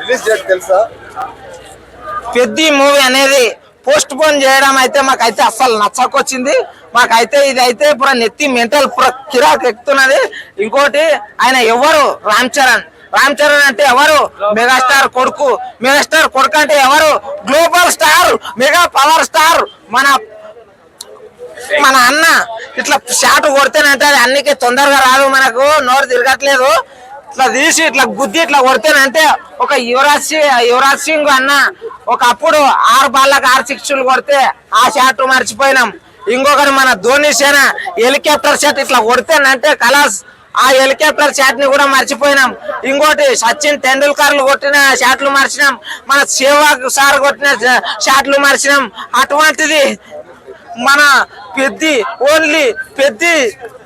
Release date తెలుసా? పెద్ద movie అనేది పోస్ట్ పోన్ చేయడం అయితే మాకైతే అస్సలు నచ్చకొచ్చింది. మాకైతే ఇది అయితే ఇప్పుడు నెత్తి మెంటల్ కిరాక్ ఎక్కుతున్నది. ఇంకోటి ఆయన ఎవరు? రామ్ చరణ్. రామ్ చరణ్ అంటే ఎవరు? మెగాస్టార్ కొడుకు. మెగాస్టార్ కొడుకు అంటే ఎవరు? Global star mega power star. మన మన అన్న. ఇట్లా షాట్ కొడితేనంటే అది అన్నికి తొందరగా రాదు మనకు. నోరు తిరగట్లేదు. ఇట్లా తీసి ఇట్లా గుద్ది ఇట్లా కొడితేనంటే ఒక యువరాజ్ సింగ్ యువరాజ్ సింగ్ అన్న ఒకప్పుడు ఆరు బాళ్ళకు ఆరు సిక్స్లు కొడితే ఆ షాట్ మర్చిపోయినాం. ఇంకొకటి మన ధోని సేన హెలికాప్టర్ షాట్ ఇట్లా కొడితేనంటే కలాస్ ఆ హెలికాప్టర్ షాట్ని కూడా మర్చిపోయినాం. ఇంకోటి సచిన్ టెండూల్కర్లు కొట్టిన షాట్లు మర్చినాం. మన సేవాగ్ సార్ కొట్టిన షాట్లు మర్చినాం. అటువంటిది మన పెద్ది ఓన్లీ పెద్ది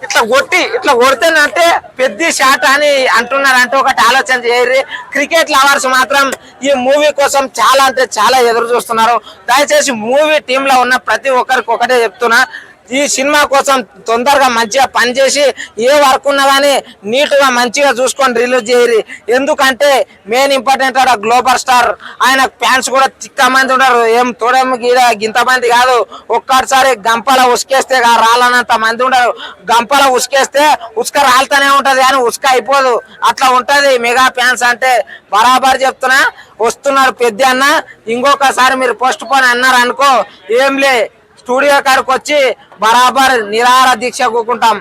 ఇట్లా కొట్టి ఇట్లా కొడితేనంటే పెద్ద షాట్ అని అంటున్నారు అంటే ఒకటి ఆలోచన చేయరు క్రికెట్ లవర్స్ మాత్రం ఈ మూవీ కోసం చాలా అంటే చాలా ఎదురు చూస్తున్నారు. దయచేసి మూవీ టీంలో ఉన్న ప్రతి ఒక్కరికి ఒకటే చెప్తున్నా. ఈ సినిమా కోసం తొందరగా మంచిగా పనిచేసి ఏ వర్క్ ఉన్నా కానీ నీట్గా మంచిగా చూసుకొని రిలీజ్ చేయరు ఎందుకంటే మెయిన్ ఇంపార్టెంట్ ఆడ గ్లోబల్ స్టార్. ఆయన ఫ్యాన్స్ కూడా తిక్క మంది ఉన్నారు. ఏం తోడేం గీడ గింత మంది కాదు. ఒక్కసారి గంపల ఉసుకేస్తే రాలనంత మంది ఉండరు గంపల ఉసుకేస్తే ఉసుక రాలుతూనే ఉంటుంది కానీ ఉసుక అయిపోదు. అట్లా ఉంటుంది. మెగా ఫ్యాన్స్ అంటే బరాబర్ చెప్తున్నా. వస్తున్నారు పెద్ద అన్న. ఇంకొకసారి మీరు పోస్ట్ పోన్ అన్నారు అనుకో. ఏం లే. స్టూడియో కాడికి వచ్చి బరాబర్ నిరాహార దీక్ష కూకుంటాం.